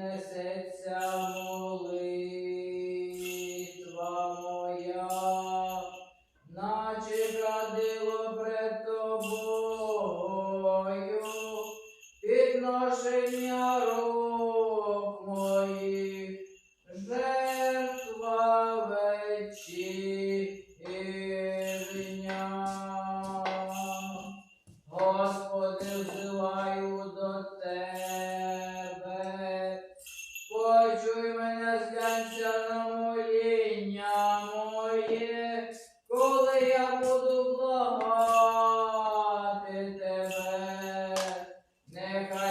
піднесеться молитва моя, наче гадило пред тобою, підношення рук моїх.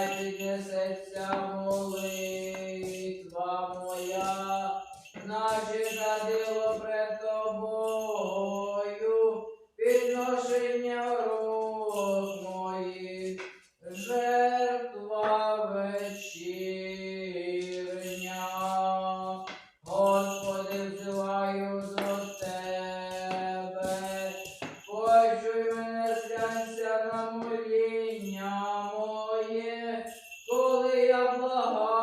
нехай піднесеться молитва моя, наче жадила. Oh.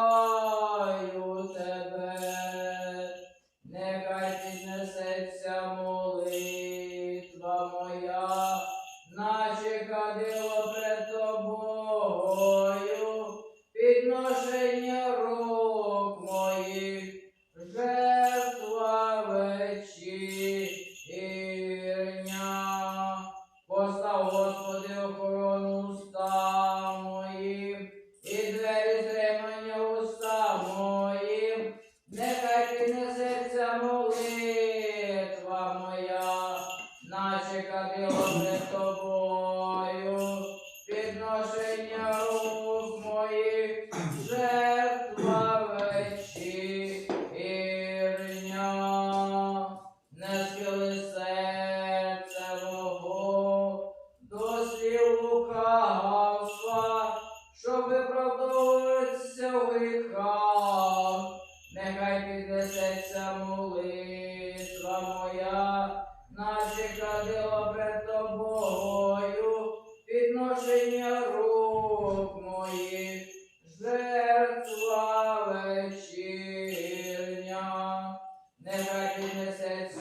принесеться молитва моя, наче кадило перед тобою, підношення рук. серця молитва моя, наші кадило пред тобою, підношення рук моїх, жертва вечірня, нехай піднесеться.